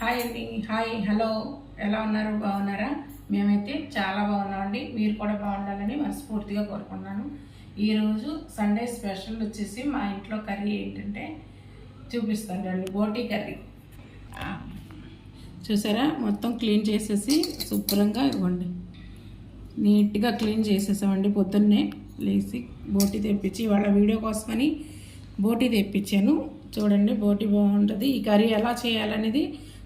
Hi అండి. Hi hello. ఎలా ఉన్నారు? బాగున్నారా? మేమైతే చాలా బాగున్నామండి. మీరు కూడా బాగుండాలని మనస్ఫూర్తిగా కోరుకున్నాను ఈరోజు సండే స్పెషల్ వచ్చేసి మా ఇంట్లో కర్రీ ఏంటంటే చూపిస్తాను రండి బోటీ కర్రీ. చూసారా? మొత్తం క్లీన్ చేసేసి శుభ్రంగా ఇవ్వండి. నీట్గా క్లీన్ చేసేసామండి పొద్దున్నే. లేచి బోటి తెప్పించి వాళ్ళ వీడియో కోసమని బోటీ తెప్పించాను. చూడండి బోటి బాగుంటుంది. ఈ కర్రీ ఎలా చేయాలనేది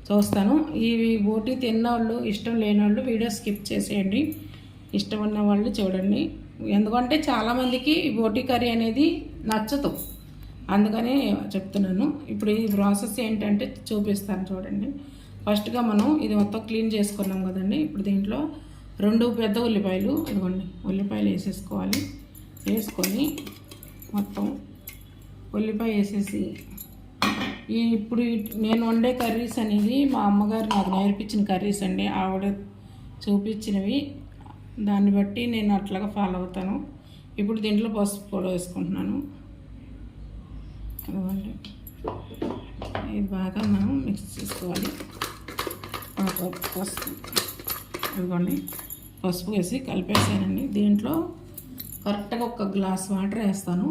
చూస్తాను. ఇవి బోటి తిన్నవాళ్ళు ఇష్టం లేని వాళ్ళు వీడియో స్కిప్ చేసేయండి. ఇష్టం ఉన్న వాళ్ళు చూడండి. ఎందుకంటే చాలామందికి ఈ బోటి కర్రీ అనేది నచ్చదు. అందుకనే చెప్తున్నాను. ఇప్పుడు ఈ ప్రాసెస్ ఏంటంటే చూపిస్తాను చూడండి. ఫస్ట్గా మనం ఇది మొత్తం క్లీన్ చేసుకున్నాం కదండి. ఇప్పుడు దీంట్లో రెండు పెద్ద ఉల్లిపాయలు ఇదిగోండి ఉల్లిపాయలు వేసేసుకోవాలి. వేసుకొని మొత్తం ఉల్లిపాయ వేసేసి ఈ ఇప్పుడు నేను వండే కర్రీస్ అనేది మా అమ్మగారు నాకు నేర్పించిన కర్రీస్ అండి. ఆవిడ చూపించినవి. దాన్ని బట్టి నేను అట్లాగా ఫాలో అవుతాను. ఇప్పుడు దీంట్లో పసుపు పొడి వేసుకుంటున్నాను. ఇది బాగా మనం మిక్స్ చేసుకోవాలి. పసుపు ఇదిగోండి పసుపు వేసి కలిపేసానండి దీంట్లో కరెక్ట్గా ఒక గ్లాస్ వాటర్ వేస్తాను.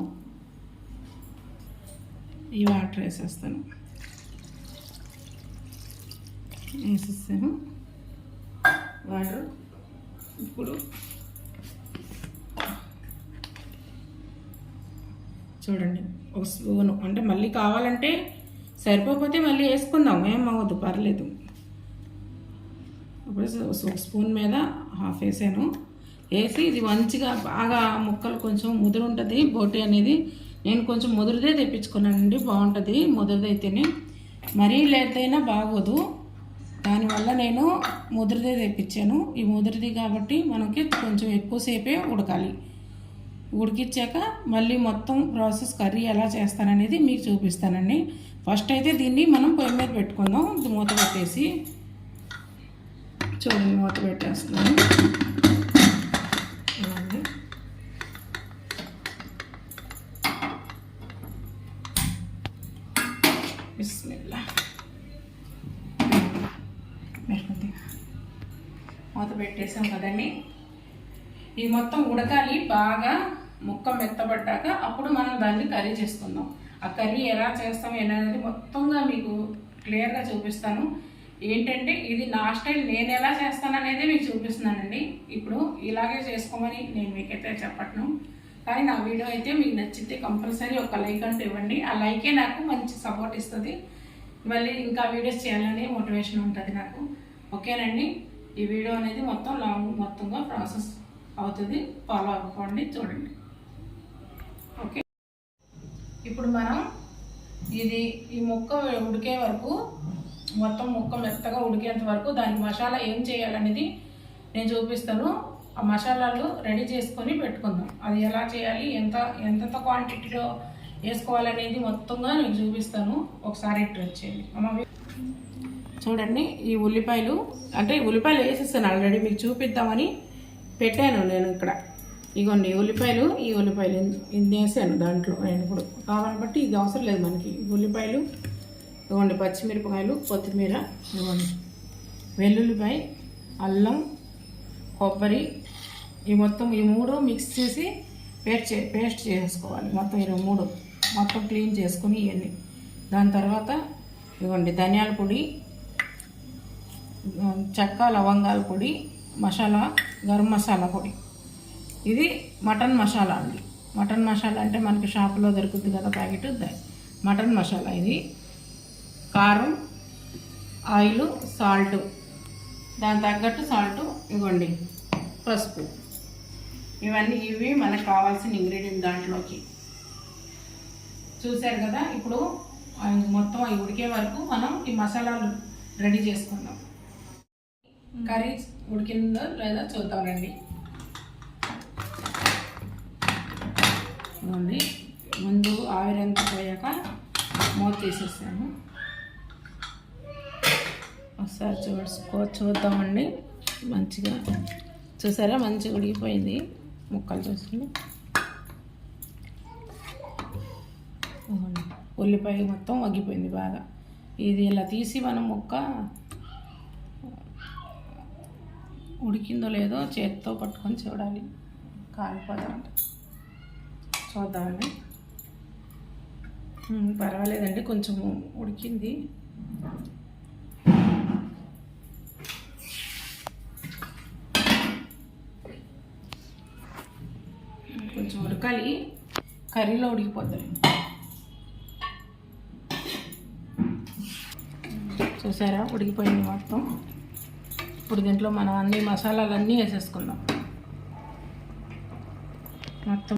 ఈ వాటర్ వేసేస్తాను. వేసేస్తాను వాటర్ ఇప్పుడు చూడండి ఒక స్పూను. అంటే మళ్ళీ కావాలంటే సరిపోతే మళ్ళీ వేసుకుందాం. ఏం అవ్వద్దు పర్లేదు. ఇప్పుడు ఒక స్పూన్ మీద హాఫ్ వేసాను. వేసి ఇది మంచిగా బాగా ముక్కలు కొంచెం ముదురు ఉంటుంది. బోటి అనేది నేను కొంచెం ముదురుదే తెప్పించుకున్నానండి బాగుంటుంది. ముదురుదైతేనే. మరీ లేతైనా బాగోదు. దానివల్ల నేను ముదురుదే తెప్పించాను. ఈ ముదురుది కాబట్టి మనకి కొంచెం ఎక్కువసేపే ఉడకాలి. ఉడికిచ్చాక మళ్ళీ మొత్తం ప్రాసెస్ కర్రీ ఎలా చేస్తాననేది మీకు చూపిస్తానండి. ఫస్ట్ అయితే దీన్ని మనం పొయ్యి మీద పెట్టుకుందాం. మూత పెట్టేసి. చూడండి మూత పెట్టేస్తున్నాను ఇలాంటి బిస్మిల్లా మెరుకుంది మూత పెట్టేసాం కదండి. ఇది మొత్తం ఉడకాలి బాగా ముక్క మెత్తబడ్డాక అప్పుడు మనం దాన్ని కర్రీ చేసుకుందాం. ఆ కర్రీ ఎలా చేస్తాం అనేది మొత్తంగా మీకు క్లియర్గా చూపిస్తాను. ఏంటంటే ఇది నా స్టైల్ నేను ఎలా చేస్తాను అనేది మీకు చూపిస్తున్నానండి. ఇప్పుడు ఇలాగే చేసుకోమని నేను మీకైతే చెప్పట్ను. కానీ నా వీడియో అయితే మీకు నచ్చితే కంపల్సరీ ఒక లైక్ అంటూ ఇవ్వండి. ఆ లైకే నాకు మంచి సపోర్ట్ ఇస్తుంది. మళ్ళీ ఇంకా వీడియోస్ చేయాలనే మోటివేషన్ ఉంటుంది నాకు. ఓకేనండి? ఈ వీడియో అనేది మొత్తం లాంగ్ మొత్తంగా ప్రాసెస్ అవుతుంది. ఫాలో అవ్వండి చూడండి. ఓకే ఇప్పుడు మనం ఇది ఈ ముక్క ఉడికే వరకు మొత్తం ముక్క మెత్తగా ఉడికేంత వరకు దాని మసాలా ఏం చేయాలనేది నేను చూపిస్తాను. ఆ మసాలాలు రెడీ చేసుకొని పెట్టుకుందాం. అది ఎలా చేయాలి ఎంత ఎంతెంత క్వాంటిటీలో వేసుకోవాలనేది మొత్తంగా నేను చూపిస్తాను. ఒకసారి ఇటు వచ్చేయండి అమ్మ చూడండి ఈ ఉల్లిపాయలు అంటే ఈ ఉల్లిపాయలు వేసేసాను ఆల్రెడీ మీకు చూపిద్దామని పెట్టాను నేను ఇక్కడ. ఇగోండి ఉల్లిపాయలు ఈ ఉల్లిపాయలు ఇది వేసాను దాంట్లో నేను ఇప్పుడు కావాలని బట్టి ఇది అవసరం లేదు మనకి. ఉల్లిపాయలు ఇవ్వండి పచ్చిమిరపకాయలు కొత్తిమీర ఇవ్వండి. వెల్లుల్లిపాయ అల్లం కొబ్బరి ఈ మొత్తం ఈ మూడు మిక్స్ చేసి పేస్ట్ చే పేస్ట్ చేసుకోవాలి. మొత్తం ఈ మూడు. మొత్తం క్లీన్ చేసుకుని ఇవన్నీ దాని తర్వాత ఇవ్వండి ధనియాల పొడి చెక్క లవంగాల పొడి మసాలా గరం మసాలా పొడి. ఇది మటన్ మసాలా అండి. మటన్ మసాలా అంటే మనకి షాపులో దొరుకుతుంది కదా ప్యాకెట్ ద- మటన్ మసాలా ఇది. కారం ఆయిల్ సాల్ట్. దాని తగ్గట్టు సాల్ట్ ఇవ్వండి పసుపు. ఇవన్నీ ఇవి మనకు కావాల్సిన ఇంగ్రీడియంట్ దాంట్లోకి. చూశారు కదా ఇప్పుడు మొత్తం అవి ఉడికే వరకు మనం ఈ మసాలాలు రెడీ చేసుకుందాం. కర్రీ ఉడికిందో లేదా చూద్దామండి ఇదిగోండి ముందు ఆవిరంతా పోయాక మూత తీసేసాను ఒకసారి చూసుకో చూద్దామండి. మంచిగా చూసారా? మంచిగా ఉడికిపోయింది. ముక్కలు చూసుకుని. ఉల్లిపాయ మొత్తం మగ్గిపోయింది బాగా. ఇది ఇలా తీసి మనం మొక్క ఉడికిందో లేదో చేతితో పట్టుకొని చూడాలి. కాలిపోదామంటే చూద్దామండి. పర్వాలేదండి కొంచెం ఉడికింది. కొంచెం ఉడకాలి. కర్రీలో ఉడికిపోతుంది చూసారా? ఉడికిపోయింది మొత్తం. ఇప్పుడు దీంట్లో మనం అన్ని మసాలాలన్నీ వేసేసుకుందాం. మొత్తం.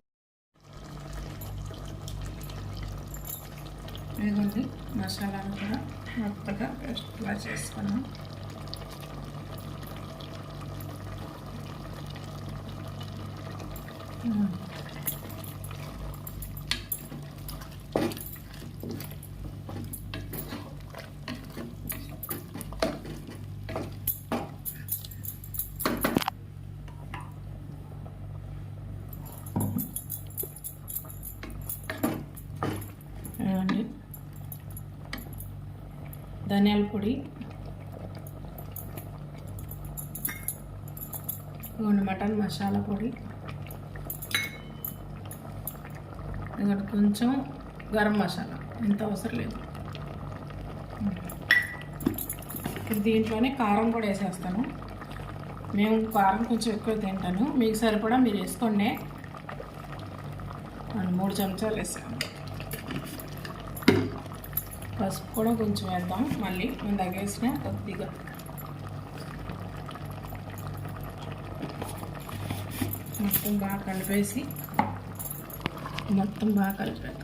ఇదిగోండి మసాలాలు కూడా మొత్తగా పేస్ట్లా చేసుకున్నాం ఉమ్. ఇదిగోండి ధనియాల పొడి. ఇదిగోండి మటన్ మసాలా పొడి. ఇదిగోండి కొంచెం గరం మసాలా. ఎంత అవసరం లేదు. ఇప్పుడు దీంట్లోనే కారం కూడా వేసేస్తాను. మేము కారం కొంచెం ఎక్కువ తింటాను. మీకు సరిపడా మీరు వేసుకోండి. మూడు చెంచాలు వేసాము పసుపు కూడా కొంచెం వేద్దాం. మళ్ళీ మనం తగ్గేసిన కొద్దిగా. మొత్తం బాగా కలిపేసి మొత్తం బాగా కలిపేద్దాం.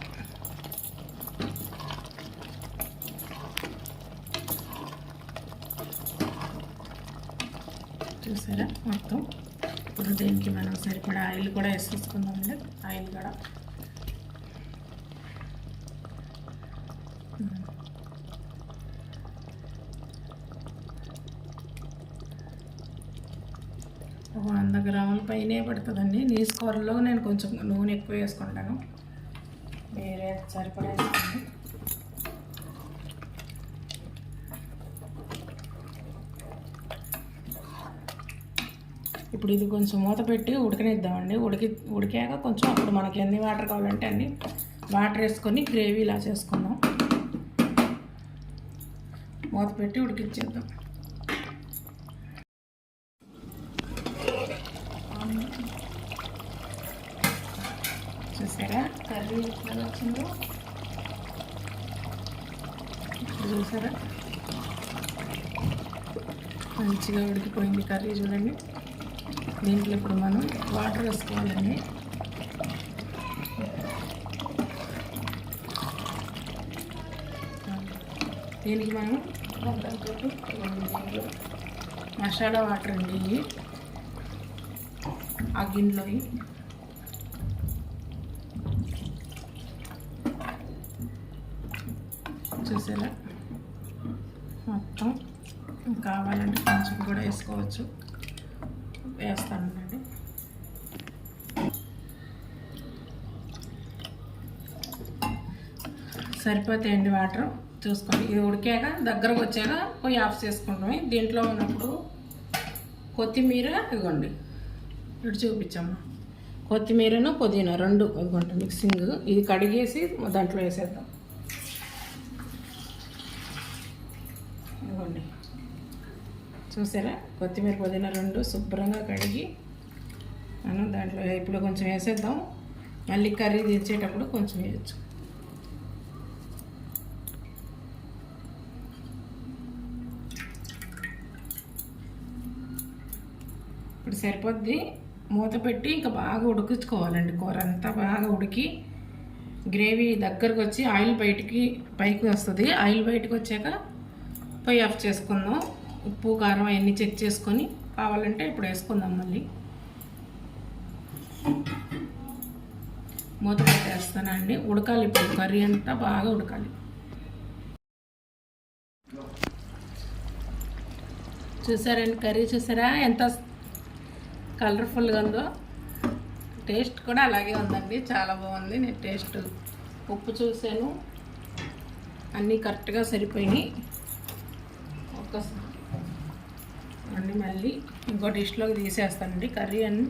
చూసారా? మొత్తం ఇప్పుడు దీనికి మనం సరిపడా ఆయిల్ కూడా వేసేసుకుందామండి. ఆయిల్ కూడా ఒక వంద గ్రాముల పైనే పడుతుందండి. నీసు కూరలో నేను కొంచెం నూనె ఎక్కువ వేసుకుంటాను. వేరే సరిపడా వేసుకోండి. ఇప్పుడు ఇది కొంచెం మూత పెట్టి ఉడకనిద్దామండి. ఉడికి ఉడికాక కొంచెం అప్పుడు మనకి ఎన్ని వాటర్ కావాలంటే అన్ని వాటర్ వేసుకొని గ్రేవీ ఇలా చేసుకుందాం. మూత పెట్టి ఉడికిచ్చేద్దాం చూసారా కర్రీ ఎట్లా వచ్చిందో చూసారా మంచిగా ఉడికిపోయింది కర్రీ చూడండి దీంట్లో ఇప్పుడు మనం వాటర్ వేసుకోవాలండి దీనికి మనం మసాలా వాటర్ అండి ఇవి ఆ గిన్నెలో చూసేలా. మొత్తం కావాలంటే కొంచెం కూడా వేసుకోవచ్చు. వేస్తానండి సరిపోతాయండి వాటర్. చూసుకోండి. ఇది ఉడికాక దగ్గరకు వచ్చాక పోయి ఆఫ్ చేసుకుంటాం దీంట్లో ఉన్నప్పుడు కొత్తిమీర ఇవ్వండి. ఇటు చూపించమ్మా. కొత్తిమీరను పుదీనా రెండు ఇవ్వండి. మిక్సింగ్. ఇది కడిగేసి దాంట్లో వేసేద్దాం. ఇవ్వండి చూసారా? కొత్తిమీర పుదీనా రెండు శుభ్రంగా కడిగి మనం దాంట్లో ఇప్పుడు కొంచెం వేసేద్దాం. మళ్ళీ కర్రీ దించేటప్పుడు కొంచెం వేయచ్చు. ఇప్పుడు సరిపోద్ది. మూత పెట్టి ఇంకా బాగా ఉడికించుకోవాలండి. కూర అంతా బాగా ఉడికి గ్రేవీ దగ్గరకు వచ్చి ఆయిల్ బయటికి పైకి వస్తుంది. ఆయిల్ బయటకు వచ్చాక పొయ్యి ఆఫ్ చేసుకుందాం. ఉప్పు కారం అవన్నీ చెక్ చేసుకొని కావాలంటే ఇప్పుడు వేసుకుందాం మళ్ళీ. మూత పెట్టేస్తానండి ఉడకాలి ఇప్పుడు. కర్రీ అంతా బాగా ఉడకాలి. చూసారండి కర్రీ చూసారా? ఎంత కలర్ఫుల్గా ఉందో. టేస్ట్ కూడా అలాగే ఉందండి. చాలా బాగుంది. నేను టేస్ట్ ఉప్పు చూసాను. అన్నీ కరెక్ట్గా సరిపోయినాయి. ఒక్కసారి అన్నీ మళ్ళీ ఇంకో డిష్లోకి తీసేస్తానండి. కర్రీ అన్ని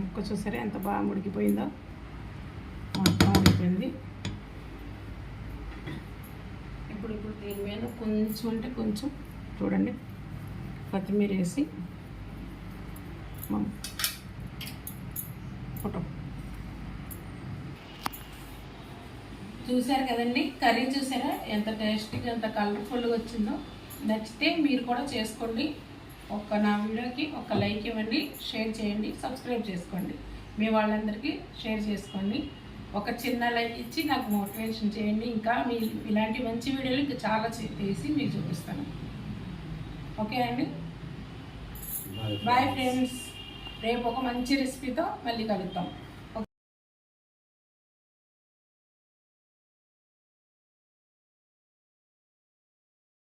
ముక్క చూసారా? ఎంత బాగా ఉడికిపోయిందో మొత్తం ఉడికిపోయింది ఇప్పుడు ఇప్పుడు దీని మీద కొంచెం అంటే కొంచెం చూడండి. కొత్తిమీర వేసి మమ్- ఫోటో. చూశారు కదండి? కర్రీ చూసారా? ఎంత టేస్టీగా ఎంత కలర్ఫుల్గా వచ్చిందో. నచ్చితే మీరు కూడా చేసుకోండి. ఒక నా వీడియోకి ఒక లైక్ ఇవ్వండి షేర్ చేయండి సబ్స్క్రైబ్ చేసుకోండి. మీ వాళ్ళందరికీ షేర్ చేసుకోండి. ఒక చిన్న లైక్ ఇచ్చి నాకు మోటివేషన్ చేయండి. ఇంకా మీ ఇలాంటి మంచి వీడియోలు ఇంకా చాలా చే- తీసి మీకు చూపిస్తాను. ఓకే అండి? బాయ్ ఫ్రెండ్స్ రేపు ఒక మంచి రెసిపీతో మళ్ళీ కలుద్దాం.